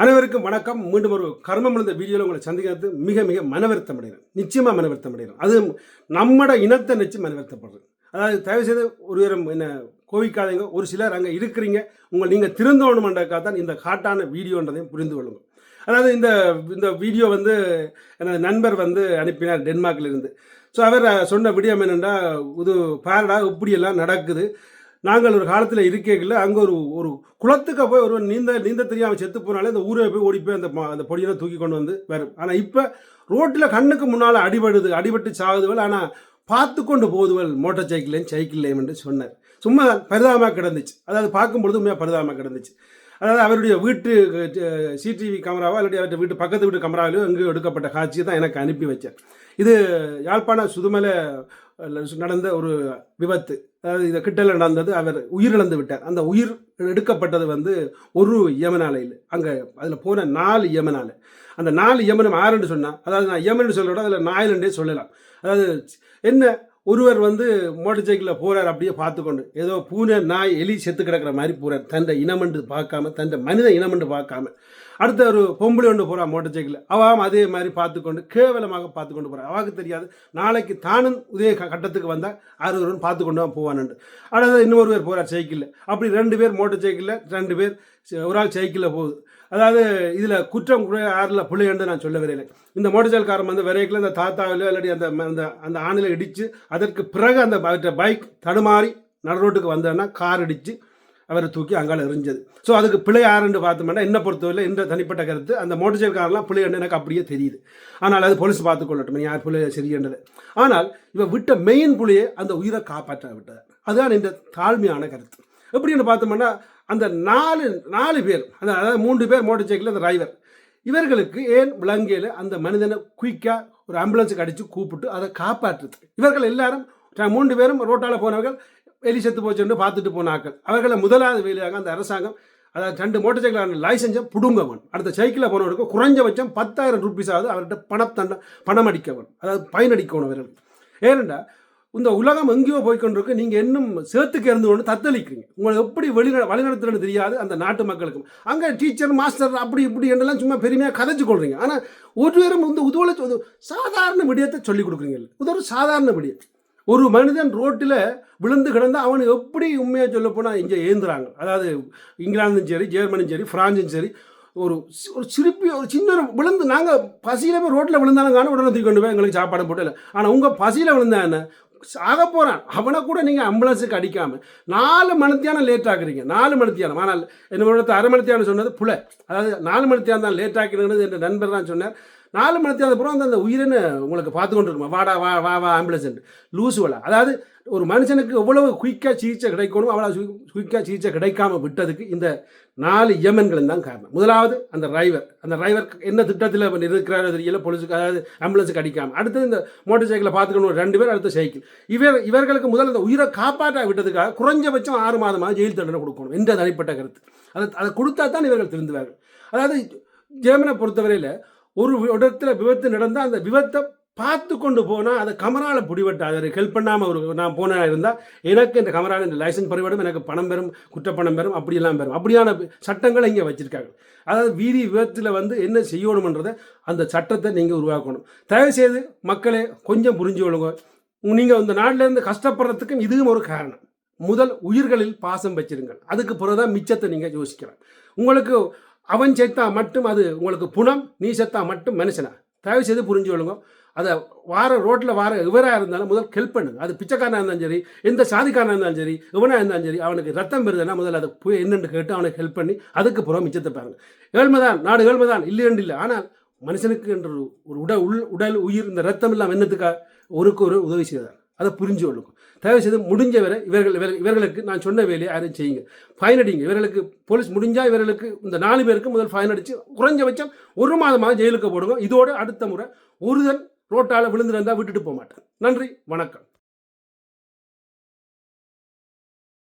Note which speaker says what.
Speaker 1: அனைவருக்கும் வணக்கம். மீண்டும் ஒரு கர்மம் விழுந்த வீடியோவில் உங்களை சந்திக்கிறது மிக மிக மனவருத்தம் அடைகிறேன். நிச்சயமாக மனவருத்தம் அடைகிறேன். அது நம்மட இனத்தை நிச்சயம் மனவருத்தப்படுறது அதாவது தயவு செய்து ஒரு நேரம் என்ன கோவிக்காதீங்க. ஒரு சிலர் அங்கே இருக்கிறீங்க. உங்கள் நீங்கள் திருந்தோணுமென்றக்காக தான் இந்த காட்டான வீடியோன்றதையும் புரிந்து கொள்ளுங்க. அதாவது இந்த இந்த வீடியோ வந்து எனது நண்பர் வந்து அனுப்பினார் டென்மார்க்கில் இருந்து ஸோ அவர் சொன்ன விடியம் என்னென்னா இது பாரடா இப்படியெல்லாம் நடக்குது. நாங்கள் ஒரு காலத்தில் இருக்கைகளில் அங்கே ஒரு ஒரு குளத்துக்கு போய் ஒரு நீந்த நீந்த தெரியாமல் செத்து போனாலே அந்த ஊரை போய் ஓடி போய் அந்த அந்த பொடியெல்லாம் தூக்கி கொண்டு வந்து வரும். ஆனால் இப்போ ரோட்டில் கண்ணுக்கு முன்னால் அடிபடுது அடிபட்டு சாகுதுவள் ஆனால் பார்த்து கொண்டு போதுவள் மோட்டார் சைக்கிளையும் சைக்கிள்லையும் என்று சொன்னார். சும்மா பரிதாபமாக கிடந்துச்சு. அதாவது பார்க்கும்பொழுது உண்மையாக பரிதாபமாக கிடந்துச்சு. அதாவது அவருடைய வீட்டு சிடிவி கேமராவோ அல்லது அவருடைய வீட்டு பக்கத்து வீட்டு கேமராவிலோ எங்கேயோ எடுக்கப்பட்ட காட்சியை தான் எனக்கு அனுப்பி வச்சார். இது யாழ்ப்பாண சுதுமலை நடந்த ஒரு விபத்து. அதாவது இந்த கிட்டல நடந்தது அவர் உயிரிழந்து விட்டார். அந்த உயிர் எடுக்கப்பட்டது வந்து ஒரு யமனாலையில். அங்கே அதில் போன நாலு யமனால. அந்த நாலு யமனம் ஆறுன்னு சொன்னால் அதாவது நான் யமன் சொல்கிறோட அதில் நாயிலண்டே சொல்லலாம். அதாவது என்ன ஒருவர் வந்து மோட்டர் சைக்கிளில் போகிறார் அப்படியே பார்த்துக்கொண்டு ஏதோ பூனை நாய் எலி செத்து கிடக்கிற மாதிரி போகிறார் தன்னை இனமென்று பார்க்காம தன்னை மனித இனமென்று பார்க்காம. அடுத்த ஒரு பொம்பளை ஒன்று போகிறா மோட்டர் சைக்கிளில். அவாம் அதே மாதிரி பார்த்துக்கொண்டு கேவலமாக பார்த்துக்கொண்டு போகிறார் அவாக்கு தெரியாது. நாளைக்கு தானும் உதய கட்டத்துக்கு வந்தால் அறுவரும் பார்த்துக்கொண்டு தான் போவானுண்டு அடுத்தது இன்னொரு பேர் போகிறார் சைக்கிளில். அப்படி ரெண்டு பேர் மோட்டர் சைக்கிளில் ரெண்டு பேர் ஒரு ஆள் சைக்கிளில் போகுது. அதாவது இதில் குற்றம் கூட யாரில் பிள்ளைன்னு நான் சொல்ல வரையில இந்த மோட்டர் சைக்கிள்காரன் வந்து விரைக்கில் அந்த தாத்தாவிலோ இல்லாட்டி அந்த அந்த அந்த ஆணில் இடித்து அதற்கு பிறகு அந்த பைக் தடுமாறி நடுரோட்டுக்கு வந்தேன்னா வந்தோன்னா கார் இடித்து அவரை தூக்கி அங்கால எரிஞ்சது ஸோ அதுக்கு பிழை யாருன்னு பார்த்தோம்னா என்ன பொறுத்தவரை இந்த தனிப்பட்ட கருத்து அந்த மோட்டர் சைக்கிள்காரெல்லாம் பிழை எனக்கு அப்படியே தெரியுது. ஆனால் அது போலீஸ் பார்த்துக்கொள்ளட்டும் யார் பிள்ளை சரியன்றது ஆனால் இவன் விட்ட மெயின் புள்ளியை அந்த உயிரை காப்பாற்ற விட்டது. அதுதான் இந்த தாழ்மையான கருத்து. எப்படின்னு பார்த்தோம்னா அந்த நாலு நாலு பேர் அந்த அதாவது மூன்று பேர் மோட்டர் சைக்கிள் அந்த டிரைவர் இவர்களுக்கு ஏன் விலங்கையில் அந்த மனிதனை குயிக்காக ஒரு ஆம்புலன்ஸுக்கு அடித்து கூப்பிட்டு அதை காப்பாற்றுது இவர்கள் எல்லாரும் மூன்று பேரும் ரோட்டால் போனவர்கள் எலி செத்து போச்சுன்னு பார்த்துட்டு போனாக்கள் அவர்களை முதலாவது வேலையாக அந்த அரசாங்கம் அதாவது ரெண்டு மோட்டர் சைக்கிள் லைசன்ஸை பிடுங்கவன். அடுத்த சைக்கிளில் போனவருக்கு குறைஞ்சபட்சம் பத்தாயிரம் ருபீஸாவது ஆகுது அவர்கிட்ட பணத்தண்ட பணம் அடிக்கவன் அதாவது பயனடிக்கணும் அவர்கள் ஏனென்றால் இந்த உலகம் எங்கேயோ போய்க்கொண்டிருக்கு. நீங்கள் இன்னும் சேர்த்துக்கு இருந்து கொண்டு தத்தளிக்கிறீங்க. உங்களை எப்படி வெளி வழிநடத்துறன்னு தெரியாது அந்த நாட்டு மக்களுக்கும் அங்கே டீச்சர் மாஸ்டர் அப்படி இப்படி என்றெல்லாம் சும்மா பெருமையாக கதைச்சு கொள்றீங்க. ஆனால் ஒரு வந்து உதவலை சாதாரண விடயத்தை சொல்லிக் கொடுக்குறீங்க. இது ஒரு சாதாரண விடியம். ஒரு மனிதன் ரோட்டில் விழுந்து கிடந்தால் அவனை எப்படி உண்மையாக சொல்ல போனால் இங்கே ஏந்துறாங்க. அதாவது இங்கிலாந்தும் சரி ஜெர்மனியும் சரி ஃப்ரான்ஸும் சரி ஒரு ஒரு சிரிப்பி ஒரு சின்ன ஒரு விழுந்து நாங்கள் பசியில் போய் ரோட்டில் விழுந்தாலும் காணும் உடனே தூக்கி கொண்டு போய் எங்களுக்கு சாப்பாடு போட்டு இல்லை ஆனால் உங்கள் பசியில் விழுந்தா என்ன? சாக போகிறான் அவனை கூட நீங்கள் அம்புலன்ஸுக்கு அடிக்காமல் நாலு மணித்தியானம் லேட் ஆக்குறீங்க. நாலு மணித்தியானம். ஆனால் என்னோட அரை மணித்தியானம் சொன்னது புல. அதாவது நாலு மணித்தியானம் தான் லேட் ஆக்கினது என் நண்பர் தான் சொன்னார். நாலு மணித்தியானம் அப்புறம் அந்த அந்த உயிரினை உங்களுக்கு பார்த்து கொண்டு இருக்குமா? வாடா வா வா வா ஆம்புலன்ஸ் லூசு வேலை. அதாவது ஒரு மனுஷனுக்கு எவ்வளவு குயிக்காக சிகிச்சை கிடைக்கணும் அவ்வளோ குயிக்காக சிகிச்சை கிடைக்காம விட்டதுக்கு இந்த நாலு இயமன்கள் தான் காரணம். முதலாவது அந்த டிரைவர் அந்த டிரைவர் என்ன திட்டத்தில் இருக்கிறாரோ தெரியல பொலிஸுக்கு அதாவது ஆம்புலன்ஸுக்கு அடிக்காமல் அடுத்தது இந்த மோட்டர் சைக்கிளை பார்த்துக்கணும் ரெண்டு பேர் அடுத்த சைக்கிள் இவர் இவர்களுக்கு முதல் அந்த உயிரை காப்பாற்ற விட்டதுக்காக குறைஞ்சபட்சம் ஆறு மாதமாக ஜெயில் தண்டனை கொடுக்கணும். என்ற தனிப்பட்ட கருத்து. அதை அதை கொடுத்தா தான் இவர்கள் திருந்துவார்கள். அதாவது ஜெர்மனை பொறுத்தவரையில் ஒரு இடத்துல விபத்து நடந்தால் அந்த விபத்தை பார்த்து கொண்டு போனால் அதை கமரால் பிடிவட்டாது அதை ஹெல்ப் பண்ணாமல் ஒரு நான் போனா இருந்தால் எனக்கு இந்த கமரால் இந்த லைசன்ஸ் பறிவிடும் எனக்கு பணம் பெறும் குற்றப்பணம் பெறும் அப்படியெல்லாம் பெறும். அப்படியான சட்டங்களை இங்கே வச்சுருக்காங்க. அதாவது வீதி விபத்தில் வந்து என்ன செய்யணுமன்றதை அந்த சட்டத்தை நீங்கள் உருவாக்கணும். தயவுசெய்து மக்களே கொஞ்சம் புரிஞ்சு கொள்ளுங்க. நீங்கள் இந்த நாட்டிலேருந்து கஷ்டப்படுறதுக்கும் இதுவும் ஒரு காரணம். முதல் உயிர்களில் பாசம் வச்சிருங்கள். அதுக்கு பிறகுதான் மிச்சத்தை நீங்கள் யோசிக்கலாம். உங்களுக்கு அவன் செத்தா மட்டும் அது உங்களுக்கு புணம் நீ செத்தா மட்டும் மனுஷனா? தயவு செய்து புரிஞ்சு கொள்ளுங்க. அதை வார ரோட்டில் வார இவராக இருந்தாலும் முதல் ஹெல்ப் பண்ணுங்க. அது பிச்சைக்காரனாக இருந்தாலும் சரி எந்த சாதிக்காரனாக இருந்தாலும் சரி இவனாக இருந்தாலும் சரி அவனுக்கு ரத்தம் பெறுதுன்னா முதல்ல அதை போய் என்னென்னு கேட்டு அவனுக்கு ஹெல்ப் பண்ணி அதுக்கு புறம் மிச்சத்தை பாருங்க. ஏழ்மைதான் நாடு ஏழ்மைதான் இல்லையென்று இல்லை. ஆனால் மனுஷனுக்கு என்ற ஒரு உடல் உள் உடல் உயிர் இந்த ரத்தம் இல்லாமல் என்னத்துக்காக ஒருக்கு ஒரு உதவி செய்தார். அதை புரிஞ்சு கொள்ளுங்க. தயவு செய்து முடிஞ்ச வரை இவர்கள் இவர்களுக்கு நான் சொன்ன வேலையை யாரும் செய்யுங்க. ஃபைன் அடிங்க. இவர்களுக்கு போலீஸ் முடிஞ்சால் இவர்களுக்கு இந்த நாலு பேருக்கு முதல் ஃபைன் அடித்து குறைஞ்சபட்சம் ஒரு மாதமாக ஜெயிலுக்கு போடுங்க. இதோட அடுத்த முறை ஒருதன் ரோட்டால் விழுந்துருந்தால் விட்டுட்டு போக மாட்டேன். நன்றி. வணக்கம்.